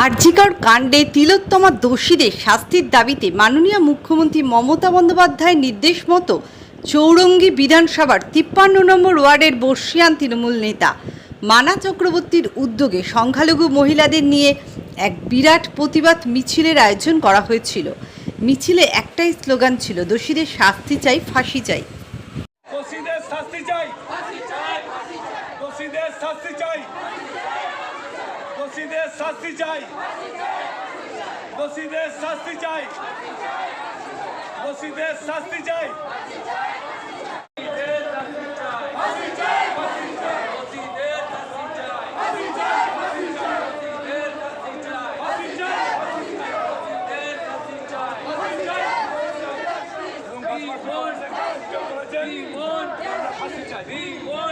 আরজিকর কাণ্ডে তিলোত্তমা দোষীদের শাস্তির দাবিতে মাননীয় মুখ্যমন্ত্রী মমতা বন্দ্যোপাধ্যায়ের নির্দেশ মতো চৌরঙ্গী বিধানসভার তিপ্পান্ন নম্বর ওয়ার্ডের বর্ষিয়ান তৃণমূল নেতা মানা চক্রবর্তীর উদ্যোগে সংখ্যালঘু মহিলাদের নিয়ে এক বিরাট প্রতিবাদ মিছিলের আয়োজন করা হয়েছিল। মিছিলে একটাই স্লোগান ছিল, দোষীদের শাস্তি চাই, ফাঁসি চাই দোষীদের শাস্তি চাই দোষীদের শাস্তি চাই দোষীদের শাস্তি চাই। দোষীদের শাস্তি চাই। দোষীদের শাস্তি চাই। ফাঁসি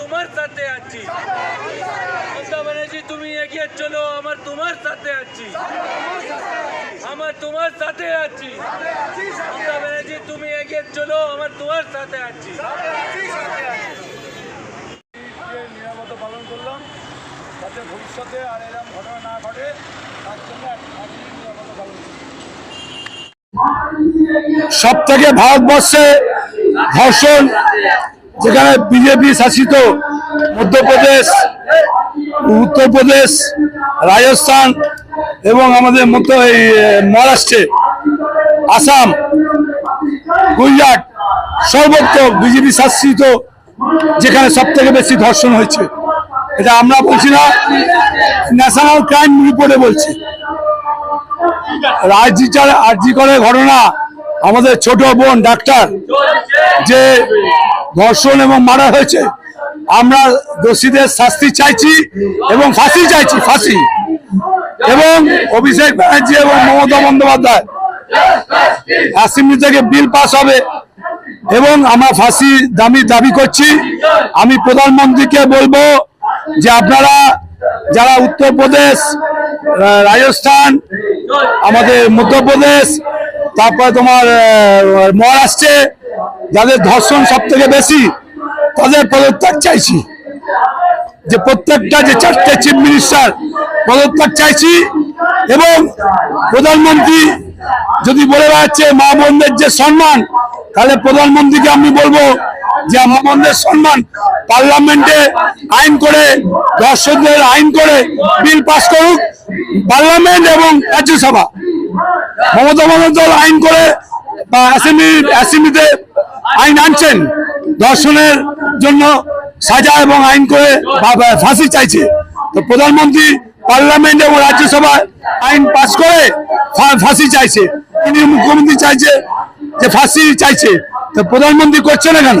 তোমার সাথে আছি। মমতা ব্যানার্জি তুমি এগিয়ে চলো আমার তোমার সাথে আছি। আমার তোমার সাথে আছি। মমতা ব্যানার্জি তুমি এগিয়ে চলো আমার তোমার সাথে আছি। নিরাপত্তা পালন করলাম যাতে ভবিষ্যতে আর এরকম ঘটনা না ঘটে তার জন্য নিরাপত্তা পালন সব থেকে ভারতবর্ষে ধর্ষণ যেখানে বিজেপি শাসিত মধ্যপ্রদেশ, উত্তরপ্রদেশ, রাজস্থান এবং আমাদের মধ্য এই মহারাষ্ট্রে, আসাম, গুজরাট সর্বত্র বিজেপি শাসিত যেখানে সব থেকে বেশি ধর্ষণ হয়েছে। এটা আমরা বলছি না ন্যাশনাল ক্রাইম রিপোর্টে বলছি। রাজি আর্জি করে ঘটনা, আমাদের ছোট বোন ডাক্তার যে ধর্ষণ এবং মারা হয়েছে। আমরা দোষীদের শাস্তি চাইছি এবং ফাঁসি চাইছি, ফাঁসি। এবং অভিষেক ব্যানার্জি এবং মমতা বন্দ্যোপাধ্যায় অ্যাসেম্বলি থেকে বিল পাস হবে এবং আমরা ফাঁসি দামি দাবি করছি। আমি প্রধানমন্ত্রীকে বলব যে আপনারা যারা উত্তরপ্রদেশ, রাজস্থান, আমাদের মধ্যপ্রদেশ, তারপরে তোমার মহারাষ্ট্রে যাদের ধর্ষণ সব থেকে বেশি, তাদের পদত্যাগ চাইছি। যে প্রত্যেকটা যে চারটে চিফ মিনিস্টার পদত্যাগ চাইছি এবং প্রধানমন্ত্রী যদি বলে বেড়াচ্ছে মা বোনদের যে সম্মান, তাহলে প্রধানমন্ত্রীকে আমি বলব যে মা বোনদের সম্মান পার্লামেন্টে আইন করে দর্শকদের আইন করে বিল পাস করুক। পার্লামেন্ট এবং রাজ্যসভা মমতা বন্দ্যোপাধ্যায় আইন করে বা অ্যাসেম্বলি অ্যাসেম্বলিতে আইন আনছেন। দর্শনের জন্য সাজা এবং আইন করে ফাঁসি চাইছে। তো প্রধানমন্ত্রী পার্লামেন্ট এবং রাজ্যসভায় আইন পাস করে ফাঁসি চাইছে। তিনি মুখ্যমন্ত্রী চাইছে যে ফাঁসি চাইছে। তো প্রধানমন্ত্রী করছে না কেন?